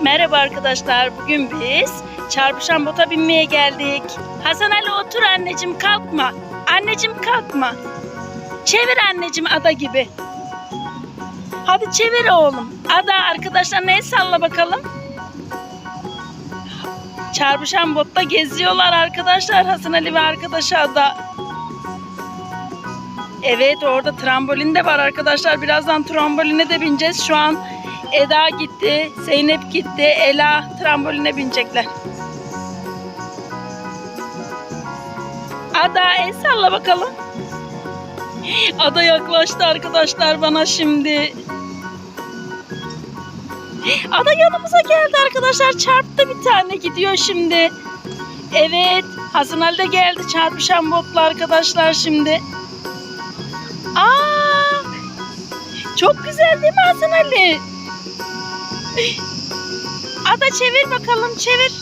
Merhaba arkadaşlar. Bugün biz çarpışan bota binmeye geldik. Hasan Ali otur anneciğim kalkma. Anneciğim kalkma. Çevir anneciğim ada gibi. Hadi çevir oğlum. Ada arkadaşlar el salla bakalım. Çarpışan botta geziyorlar arkadaşlar Hasan Ali ve arkadaşı Ada. Evet orada trambolin de var arkadaşlar. Birazdan tramboline de bineceğiz. Şu an Eda gitti, Zeynep gitti, Ela tramboline binecekler. Ada el salla bakalım. Ada yaklaştı arkadaşlar bana şimdi. Ada yanımıza geldi arkadaşlar. Çarptı bir tane gidiyor şimdi. Evet Hasan Ali de geldi çarpışan botla arkadaşlar şimdi. Aa! Çok güzel değil mi Hasan Ali? Ada çevir bakalım çevir.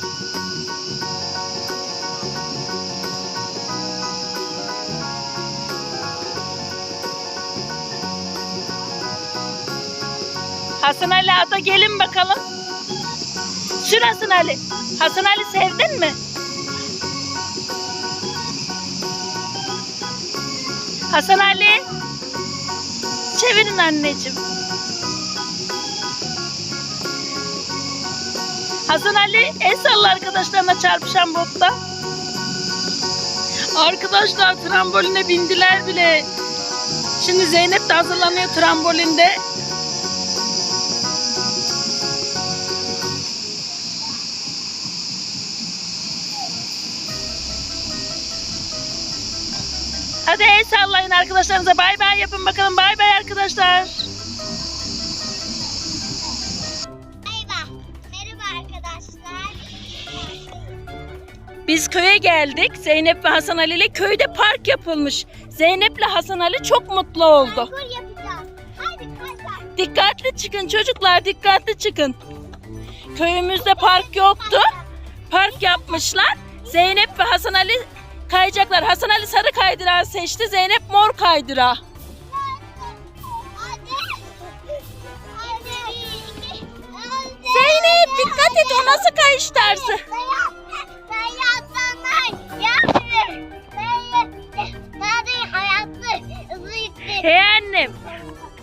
Hasan Ali Ada gelin bakalım. Sür Hasan Ali. Hasan Ali sevdin mi? Hasan Ali. Çevirin anneciğim. Hasan Ali el arkadaşlarına çarpışan botta. Arkadaşlar tramboline bindiler bile. Şimdi Zeynep de hazırlanıyor trambolinde. Hadi el sallayın arkadaşlarınıza. Bay bay yapın bakalım. Bay bay arkadaşlar. Biz köye geldik. Zeynep ve Hasan Ali ile köyde park yapılmış. Zeynep ile Hasan Ali çok mutlu oldu. Parkur yapacağız. Hadi kaçar. Dikkatli çıkın çocuklar, dikkatli çıkın. Köyümüzde park yoktu. Park yapmışlar. Zeynep ve Hasan Ali kayacaklar. Hasan Ali sarı kaydırağı seçti. Zeynep mor kaydırağı. Hadi. Hadi. Hadi. Zeynep dikkat et o nasıl kayış tarzı. Dayan. Dayan. Hadi hayatlı. Hızlı gitsin. Hey annem.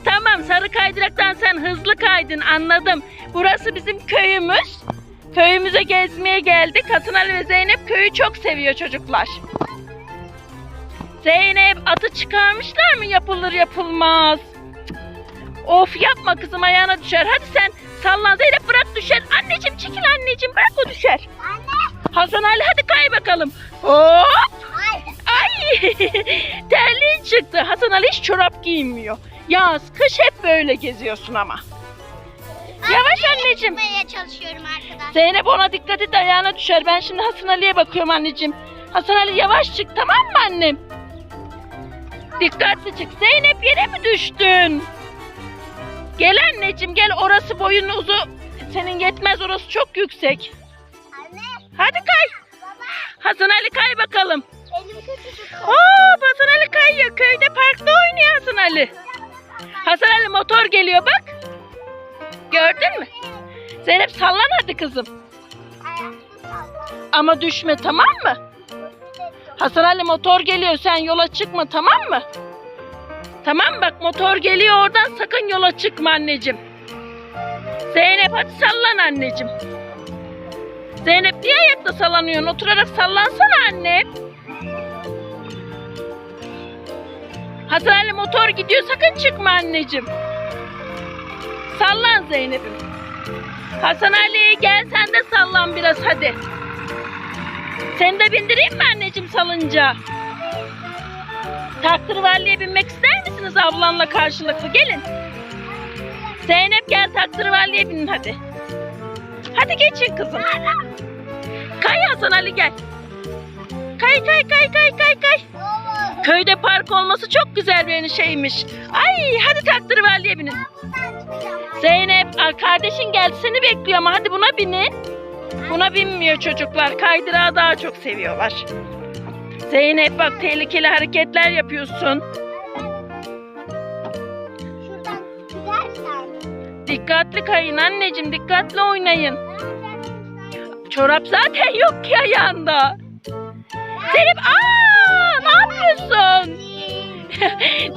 Tamam sarı kaydıraktan sen hızlı kaydın anladım. Burası bizim köyümüz. Köyümüze gezmeye geldik. Hasan Ali ve Zeynep köyü çok seviyor çocuklar. Zeynep atı çıkarmışlar mı yapılır yapılmaz. Of yapma kızım ayağına düşer. Hadi sen sallan Zeynep bırak düşer. Anneciğim bakalım. Hop. Ay. Ay terliğin çıktı. Hasan Ali hiç çorap giymiyor. Yaz, kış hep böyle geziyorsun ama. Yavaş anneciğim. Çalışıyorum arkadaşlar. Zeynep ona dikkat et ayağına düşer. Ben şimdi Hasan Ali'ye bakıyorum anneciğim. Hasan Ali yavaş çık tamam mı annem? Dikkatli çık. Zeynep yere mi düştün? Gel anneciğim gel orası boyun uzu. Senin yetmez orası çok yüksek. Anne. Hadi kay. Hasan Ali kay bakalım. Aa Hasan Ali kayıyor. Köyde parkta oynuyor Hasan Ali. Hasan Ali motor geliyor bak. Gördün mü? Zeynep sallan hadi kızım. Ama düşme tamam mı? Hasan Ali motor geliyor sen yola çıkma tamam mı? Tamam bak motor geliyor oradan sakın yola çıkma anneciğim. Zeynep hadi sallan anneciğim. Zeynep niye ayakta sallanıyorsun? Oturarak sallansana annem. Hasan Ali motor gidiyor sakın çıkma anneciğim. Sallan Zeynep'im. Hasan Ali gel sen de sallan biraz hadi. Seni de bindireyim mi anneciğim salınca? Taktırvalliye binmek ister misiniz ablanla karşılıklı? Gelin. Zeynep gel taktırvalliye binin hadi. Hadi geçin kızım. Kay Hasan Ali gel. Kay kay kay kay kay kay. Köyde park olması çok güzel bir şeymiş. Ay hadi taktırvalliye binin. Zeynep kardeşin geldi seni bekliyor ama hadi buna binin. Buna binmiyor çocuklar. Kaydırağı daha çok seviyorlar. Zeynep bak tehlikeli hareketler yapıyorsun. Dikkatli kayın anneciğim dikkatli oynayın. Çorap zaten yok ki ayağında. Zeynep aa ne yapıyorsun?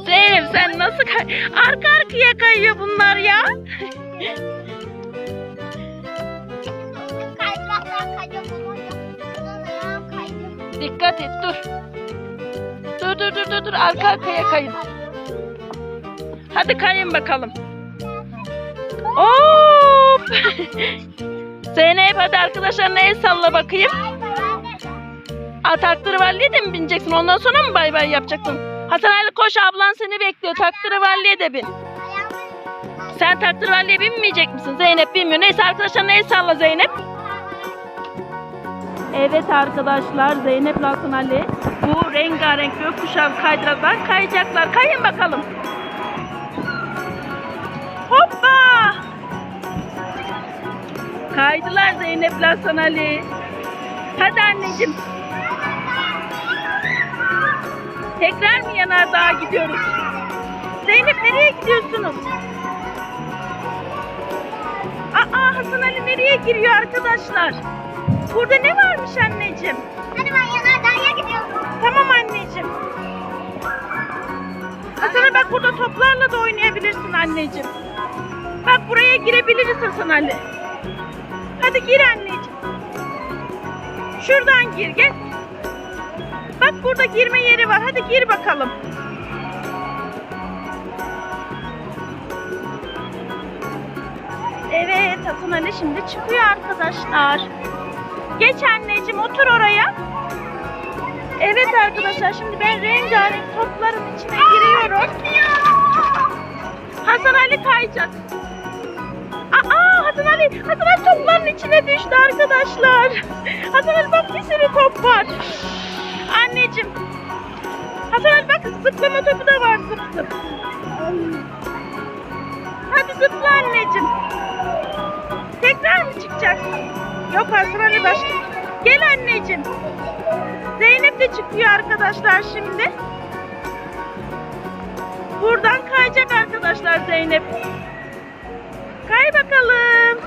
Zeynep sen nasıl kay arka arkaya kayıyor bunlar ya? Dikkat et dur. Dur dur dur dur dur arka arkaya kayın. Hadi kayın bakalım. Hop. Zeynep hadi arkadaşlarına el salla bakayım. Aa, taktırıvalliye de mi bineceksin? Ondan sonra mı bay bay yapacaksın? Hasan Ali koş ablan seni bekliyor. Taktırıvalliye de bin. Sen taktırıvalliye binmeyecek misin? Zeynep bilmiyor. Neyse arkadaşlarına el salla Zeynep. Evet arkadaşlar Zeynep Hasan Ali bu rengarenk gökkuşağı kaydıraklar kayacaklar. Kayın bakalım. Kaydılar Zeynep Hasan Ali. Hadi anneciğim. Tekrar mı yanardağa gidiyoruz? Zeynep nereye gidiyorsunuz? Aa Hasan Ali nereye giriyor arkadaşlar? Burada ne varmış anneciğim? Hadi ben yanardağ'a gidiyorum. Tamam anneciğim. Hasan bak burada toplarla da oynayabilirsin anneciğim. Bak buraya girebiliriz Hasan Ali. Hadi gir anneciğim. Şuradan gir gel. Bak burada girme yeri var. Hadi gir bakalım. Evet Hasan Ali şimdi çıkıyor arkadaşlar. Geç anneciğim otur oraya. Evet arkadaşlar şimdi ben rengarenk topların içine giriyorum. Hasan Ali kayacak. Aa Hasan Ali, Hasan Ali topların içine düştü arkadaşlar. Hasan Ali bak bir sürü top var. Anneciğim. Hasan Ali bak zıplama topu da var zıp zıp. Hadi zıpla anneciğim. Tekrar mı çıkacaksın? Yok Hasan Ali başka. Gel anneciğim. Zeynep de çıkıyor arkadaşlar şimdi. Buradan kayacak arkadaşlar Zeynep. Kay bakalım.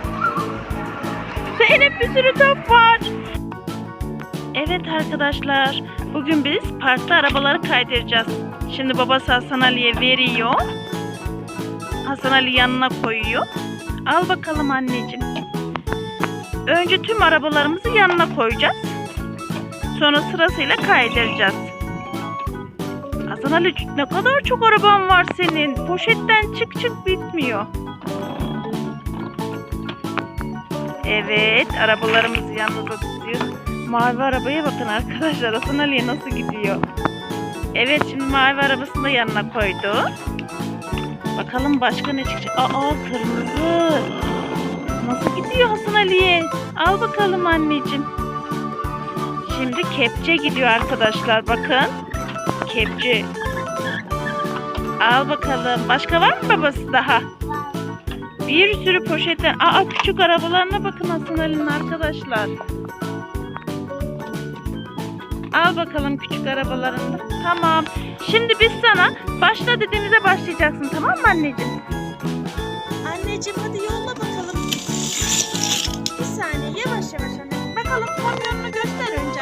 Zeynep bir sürü top var. Evet arkadaşlar. Bugün biz parkta arabaları kaydıracağız. Şimdi babası Hasan Ali'ye veriyor. Hasan Ali yanına koyuyor. Al bakalım anneciğim. Önce tüm arabalarımızı yanına koyacağız. Sonra sırasıyla kaydıracağız. Hasan Ali ne kadar çok araban var senin. Poşetten çık çık bitmiyor. Evet arabalarımızı yanımıza tutuyoruz. Mavi arabaya bakın arkadaşlar. Hasan Ali'ye nasıl gidiyor. Evet şimdi mavi arabasını da yanına koydu. Bakalım başka ne çıkacak. Aa kırmızı. Nasıl gidiyor Hasan Ali'ye? Al bakalım anneciğim. Şimdi kepçe gidiyor arkadaşlar bakın. Kepçe. Al bakalım. Başka var mı babası daha? Bir sürü poşetten. Aa küçük arabalarına bakın Hasan Ali'nin arkadaşlar. Al bakalım küçük arabalarını. Tamam. Şimdi biz sana başla dediğimize başlayacaksın tamam mı anneciğim? Anneciğim hadi yolla bakalım. Bir saniye yavaş yavaş anne. Bakalım kamyonunu göster önce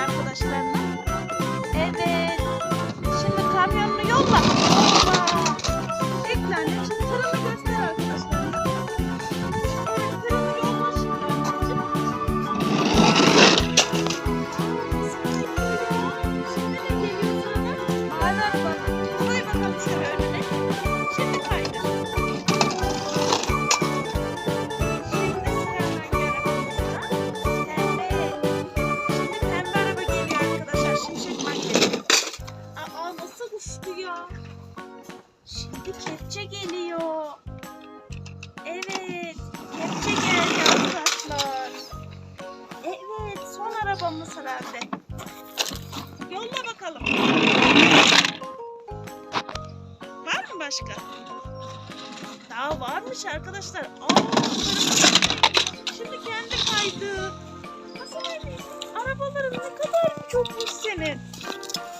Buraları ne kadar çokmuş senin.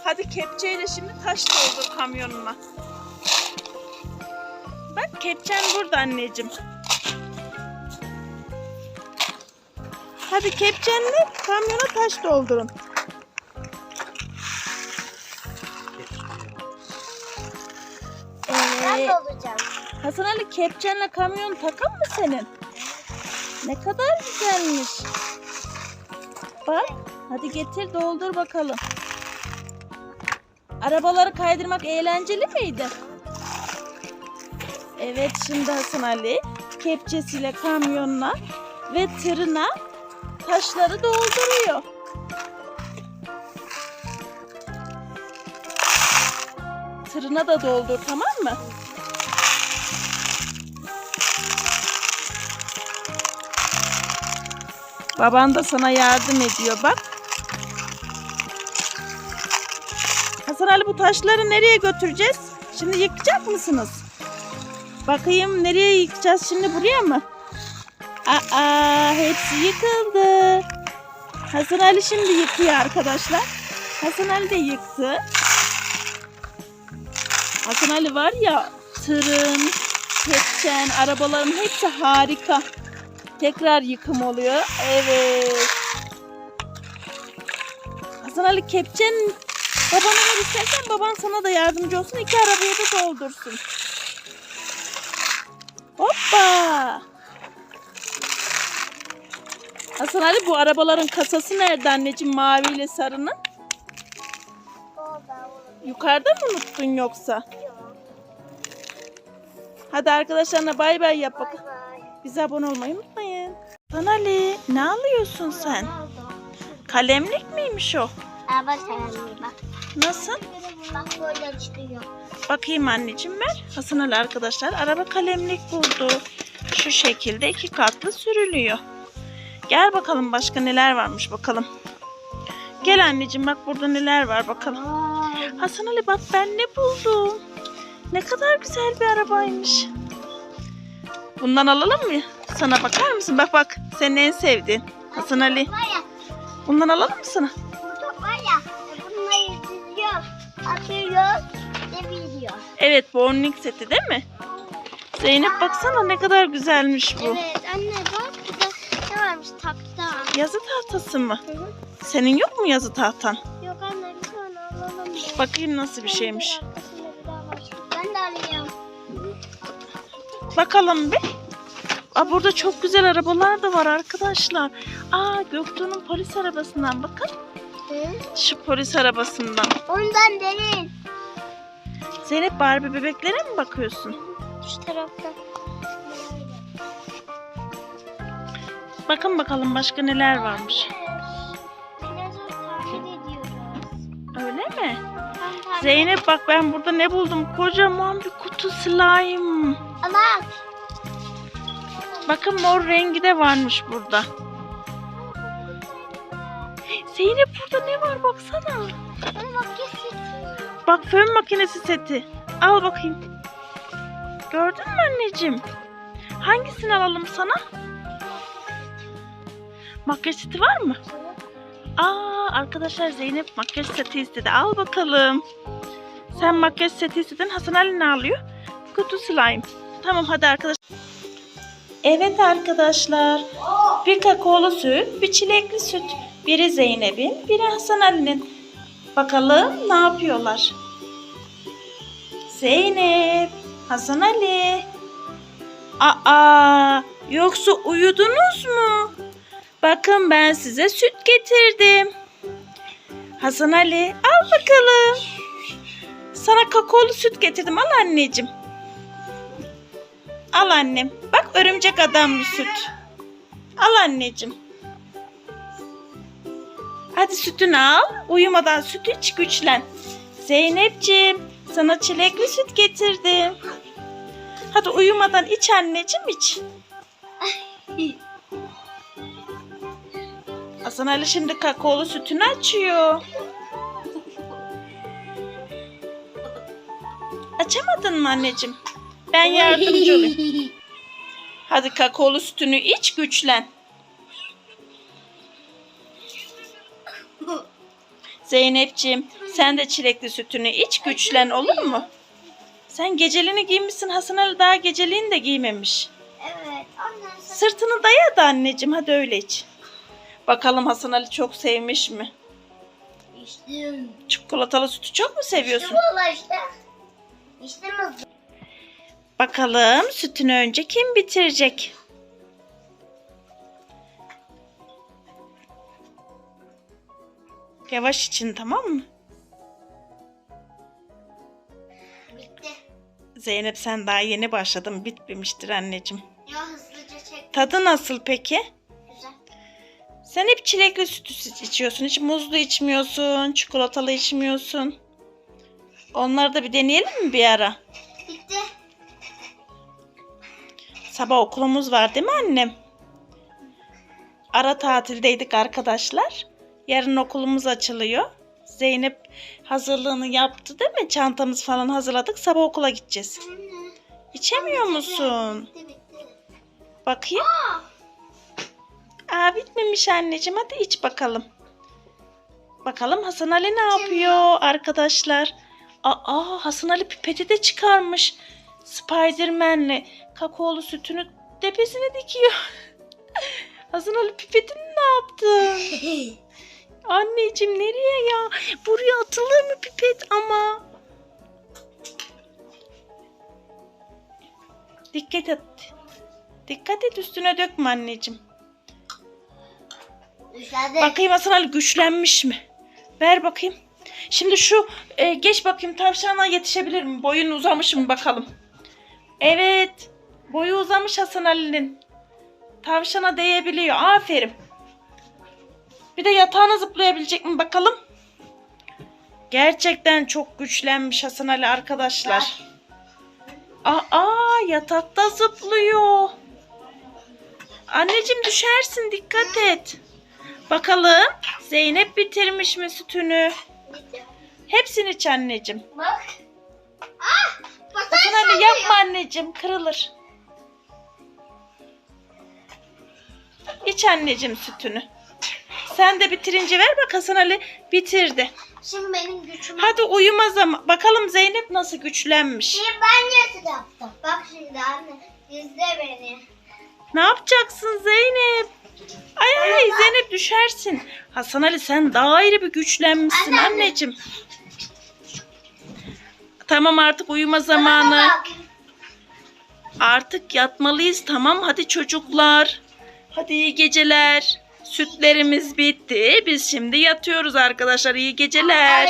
Hadi kepçeyle şimdi taş doldur kamyonuma. Bak kepçen burada anneciğim. Hadi kepçenle kamyona taş doldurun. Ben. Ee, Hasan Ali kepçenle kamyon takan mı senin? Ne kadar güzelmiş. Bak hadi getir doldur bakalım. Arabaları kaydırmak eğlenceli miydi? Evet şimdi Hasan Ali kepçesiyle kamyonuna ve tırına taşları dolduruyor. Tırına da doldur tamam mı? Baban da sana yardım ediyor bak. Bu taşları nereye götüreceğiz? Şimdi yıkacak mısınız? Bakayım nereye yıkacağız şimdi buraya mı? Aa hepsi yıkıldı. Hasan Ali şimdi yıkıyor arkadaşlar. Hasan Ali de yıktı. Hasan Ali var ya tırın, kepçen, arabaların hepsi harika. Tekrar yıkım oluyor. Evet. Hasan Ali kepçen babana ver istersen baban sana da yardımcı olsun. İki arabaya da doldursun. Hoppa. Hasan Ali bu arabaların kasası nerede anneciğim mavi ile sarının? Yukarıda mı unuttun yoksa? Hadi arkadaşlarına bay bay yap bakalım. Bize abone olmayı unutmayın. Hasan Ali ne alıyorsun sen? Kalemlik miymiş o? Bak sen bak. Nasıl? Bak böyle çıkıyor. Bakayım anneciğim ver. Hasan Ali arkadaşlar araba kalemlik buldu. Şu şekilde iki katlı sürülüyor. Gel bakalım başka neler varmış bakalım. Gel anneciğim bak burada neler var bakalım. Hasan Ali bak ben ne buldum. Ne kadar güzel bir arabaymış. Bundan alalım mı? Sana bakar mısın? Bak bak senin en sevdiğin. Hasan Ali. Bundan alalım mı sana? Diziyor, atıyor, ve biliyor. Evet bowling seti değil mi? Zeynep baksana ne kadar güzelmiş bu. Evet anne bak burada ne varmış takta. Yazı tahtası mı? Hı hı. Senin yok mu yazı tahtan? Yok anne bir tane alalım. ya. Bakayım nasıl bir şeymiş. Ben de alayım. Bakalım bir. Aa, burada çok güzel arabalar da var arkadaşlar. Aa Göktuğ'un polis arabasından bakın. Hı? Şu polis arabasından. Ondan değil. Zeynep Barbie bebeklere mi bakıyorsun? Şu tarafta. Bakın bakalım başka neler varmış. Öyle mi? Zeynep bak ben burada ne buldum? Kocaman bir kutu slime. Ama Bakın mor rengi de varmış burada. Zeynep burada ne var baksana. Kesin. Bak fön makinesi seti. Al bakayım. Gördün mü anneciğim? Hangisini alalım sana? Makyaj seti var mı? Aa arkadaşlar Zeynep makyaj seti istedi. Al bakalım. Sen makyaj seti istedin. Hasan Ali ne alıyor? Kutu slime. Tamam hadi arkadaşlar. Evet arkadaşlar. Bir kakaolu süt, bir çilekli süt. Biri Zeynep'in, biri Hasan Ali'nin. Bakalım ne yapıyorlar? Zeynep, Hasan Ali. Aa, yoksa uyudunuz mu? Bakın ben size süt getirdim. Hasan Ali, al bakalım. Sana kakaolu süt getirdim. Al anneciğim. Al annem. Bak örümcek adamlı süt. Al anneciğim. Hadi sütünü al. Uyumadan süt iç güçlen. Zeynepciğim sana çilekli süt getirdim. Hadi uyumadan iç anneciğim iç. Hasan Ali şimdi kakaolu sütünü açıyor. Açamadın mı anneciğim? Ben yardımcı olayım. Hadi kakaolu sütünü iç güçlen. Zeynepciğim sen de çilekli sütünü iç güçlen olur mu? Sen geceliğini giymişsin Hasan Ali daha geceliğini de giymemiş. Evet. Sırtını daya da anneciğim hadi öyle iç. Bakalım Hasan Ali çok sevmiş mi? İşte. Çikolatalı sütü çok mu seviyorsun? İşte valla işte. Nasıl? Bakalım sütünü önce kim bitirecek? Yavaş için tamam mı? Bitti. Zeynep sen daha yeni başladın bitmemiştir anneciğim. Ya hızlıca çek. Tadı nasıl peki? Güzel. Sen hep çilekli sütü içiyorsun. Hiç muzlu içmiyorsun, çikolatalı içmiyorsun. Onları da bir deneyelim mi bir ara? Bitti. Sabah okulumuz var değil mi annem? Ara tatildeydik arkadaşlar. Yarın okulumuz açılıyor. Zeynep hazırlığını yaptı değil mi? Çantamız falan hazırladık. Sabah okula gideceğiz. Anne. İçemiyor musun? Bitti bitti. Bakayım. Aa bitmemiş anneciğim. Hadi iç bakalım. Bakalım Hasan Ali ne yapıyor arkadaşlar? Aa Hasan Ali pipeti de çıkarmış. Spiderman'le kakaolu sütünü tepesine dikiyor. Hasan Ali pipetini ne yaptı? Anneciğim nereye ya? Buraya atılır mı pipet ama? Dikkat et. Dikkat et üstüne dökme anneciğim. Dışarıda. Bakayım Hasan Ali güçlenmiş mi? Ver bakayım. Şimdi şu e, geç bakayım tavşana yetişebilir mi? Boyun uzamış mı bakalım. Evet. Boyu uzamış Hasan Ali'nin. Tavşana değebiliyor. Aferin. Bir de yatağına zıplayabilecek mi bakalım. Gerçekten çok güçlenmiş Hasan Ali arkadaşlar. Aa yatakta zıplıyor. Anneciğim düşersin dikkat et. Bakalım Zeynep bitirmiş mi sütünü? Hepsini iç anneciğim. Bak. Ah! Hasan Ali yapma anneciğim kırılır. İç anneciğim sütünü. Sen de bitirince ver bak Hasan Ali bitirdi. Şimdi benim gücüm. Hadi uyuma zaman. Bakalım Zeynep nasıl güçlenmiş. Şimdi ben nasıl yaptım? Bak şimdi anne. İzle beni. Ne yapacaksın Zeynep? Ay ay Zeynep düşersin. Hasan Ali sen daha ayrı bir güçlenmişsin Anne, anne. anneciğim. Tamam artık uyuma zamanı. Artık yatmalıyız tamam hadi çocuklar. Hadi iyi geceler. Sütlerimiz bitti. Biz şimdi yatıyoruz arkadaşlar. İyi geceler.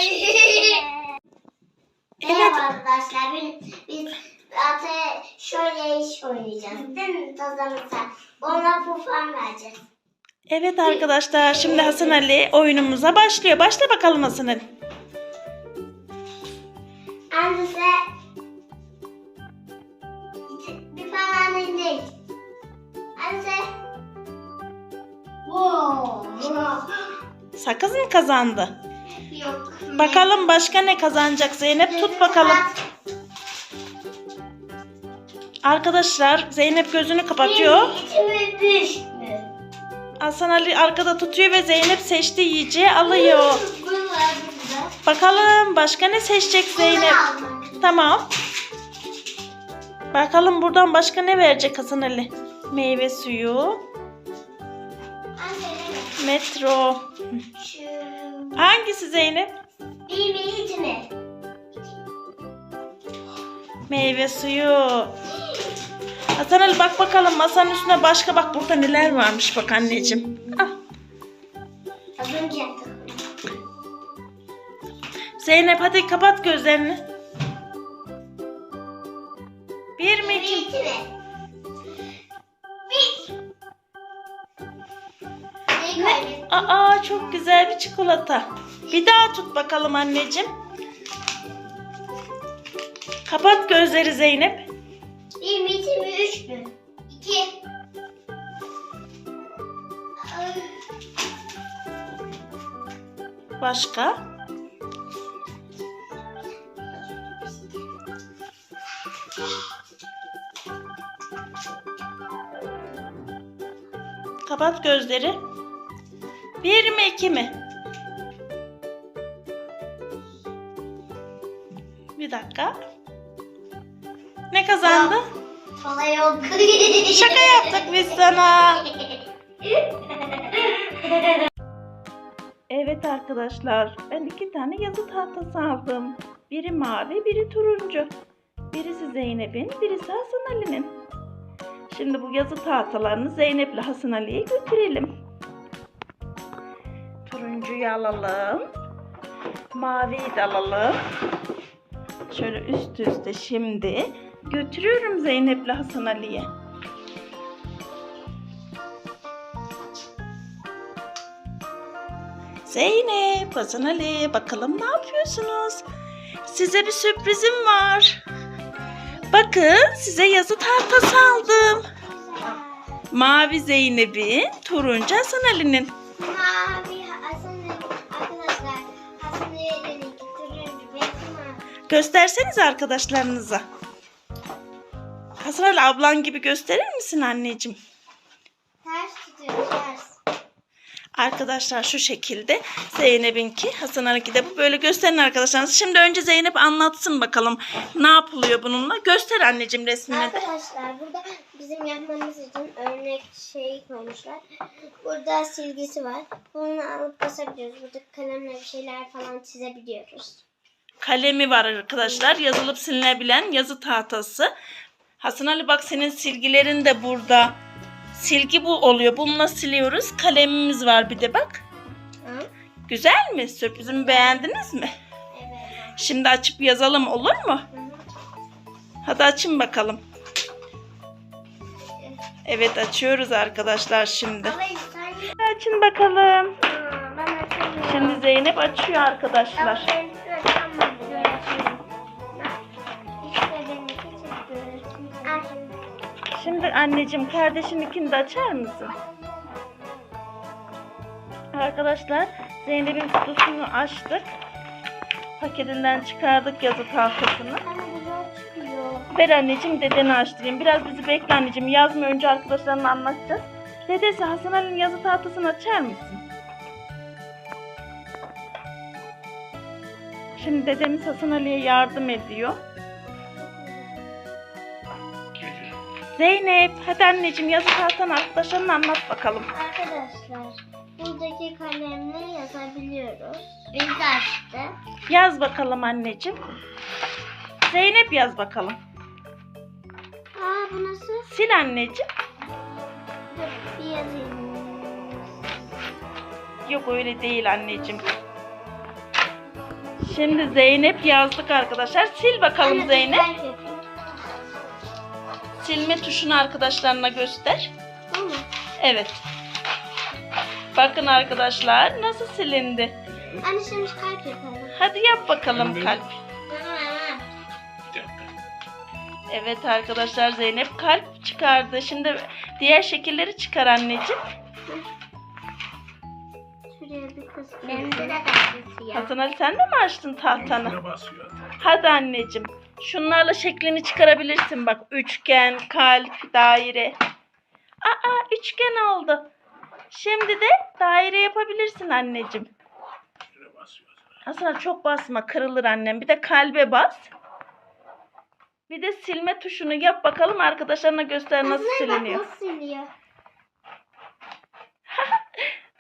Merhaba arkadaşlar. Biz, biz zaten şöyle iş oynayacağız. Değil mi Tazanısa? Ona pufan vereceğiz. Evet arkadaşlar şimdi Hasan Ali oyunumuza başlıyor. Başla bakalım Hasan Ali. Annesi Sakız mı kazandı? Yok. Bakalım başka ne kazanacak Zeynep tut bakalım. Arkadaşlar Zeynep gözünü kapatıyor. Hasan Ali arkada tutuyor ve Zeynep seçtiği yiyeceği alıyor. Bakalım başka ne seçecek Zeynep? Tamam. Bakalım buradan başka ne verecek Hasan Ali? Meyve suyu, metro. Hangisi Zeynep? hiç mi? Meyve suyu. Hasan Ali bak bakalım masanın üstüne başka bak burada neler varmış bak anneciğim. Az önce yaptık. Zeynep hadi kapat gözlerini. Bir mi iki mi? Aa çok güzel bir çikolata. Bir daha tut bakalım anneciğim. Kapat gözleri Zeynep. Bir mi iki mi üç mü? İki. Başka? Kapat gözleri. Bir mi iki mi? Bir dakika. Ne kazandı? Kola yok. Şaka yaptık biz sana. Evet arkadaşlar, ben iki tane yazı tahtası aldım. Biri mavi, biri turuncu. Birisi Zeynep'in, birisi Hasan Ali'nin. Şimdi bu yazı tahtalarını Zeynep'le Hasan Ali'ye götürelim. Turuncuyu alalım. Maviyi de alalım. Şöyle üst üste şimdi götürüyorum Zeynep'le Hasan Ali'ye. Zeynep, Hasan Ali bakalım ne yapıyorsunuz? Size bir sürprizim var. Bakın size yazı tahtası aldım. Mavi Zeynep'in, turuncu Hasan Ali'nin. Gösterseniz arkadaşlarınıza. Hasan Ali ablan gibi gösterir misin anneciğim? Ters tutuyor ters. Arkadaşlar şu şekilde Zeynep'inki, Hasan Ali'nki de bu. Böyle gösterin arkadaşlarınız. Şimdi önce Zeynep anlatsın bakalım ne yapılıyor bununla. Göster anneciğim resmini de. Arkadaşlar burada bizim yapmamız için örnek şey koymuşlar. Burada silgisi var. Bunu alıp basabiliyoruz. Burada kalemle bir şeyler falan çizebiliyoruz. Kalemi var arkadaşlar. Yazılıp silinebilen yazı tahtası. Hasan Ali bak senin silgilerin de burada. Silgi bu oluyor. Bununla siliyoruz. Kalemimiz var bir de bak. Güzel mi? Sürprizimi beğendiniz mi? Evet. Şimdi açıp yazalım olur mu? Hı. Hadi açın bakalım. Evet açıyoruz arkadaşlar şimdi. Açın bakalım. Şimdi Zeynep açıyor arkadaşlar. Şimdi anneciğim kardeşininkini de açar mısın? Arkadaşlar Zeynep'in kutusunu açtık. Paketinden çıkardık yazı tahtasını. Ver anneciğim dedeni açtırayım. Biraz bizi bekle anneciğim. Yazma önce arkadaşlarına anlatacağız. Dedesi Hasan Ali'nin yazı tahtasını açar mısın? Şimdi dedemiz Hasan Ali'ye yardım ediyor. Zeynep hadi anneciğim yazı tahtanı arkadaşlarına anlat bakalım. Arkadaşlar buradaki kalemle yazabiliyoruz. Biz de açtık. Yaz bakalım anneciğim. Zeynep yaz bakalım. Aa bu nasıl? Sil anneciğim. Dur bir yazayım. Yok öyle değil anneciğim. Şimdi Zeynep yazdık arkadaşlar. Sil bakalım Zeynep. Silme tuşunu arkadaşlarına göster. Evet. Bakın arkadaşlar nasıl silindi. Anne şimdi kalp yapalım. Hadi yap bakalım kalp. Evet arkadaşlar Zeynep kalp çıkardı. Şimdi diğer şekilleri çıkar anneciğim. Şuraya bir kız. Benim de kalp ya. Hasan Ali sen de mi açtın tahtanı? Basıyor. Hadi anneciğim. Şunlarla şeklini çıkarabilirsin bak. Üçgen, kalp, daire. Aa üçgen oldu. Şimdi de daire yapabilirsin anneciğim. Ali çok basma kırılır annem. Bir de kalbe bas. Bir de silme tuşunu yap bakalım arkadaşlarına göster nasıl Aslında bak siliniyor. nasıl siliyor.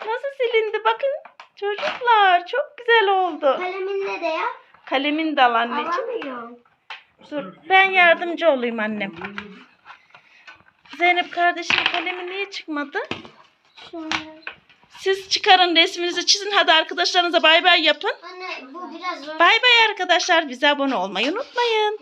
Nasıl silindi bakın. Çocuklar çok güzel oldu. Kaleminle de yap. Kalemin de al anneciğim. Alamıyorum. Dur ben yardımcı olayım annem. Zeynep kardeşim kalemi niye çıkmadı? Siz çıkarın resminizi çizin. Hadi arkadaşlarınıza bay bay yapın. Anne bu biraz zor. Bay bay arkadaşlar. Bize abone olmayı unutmayın.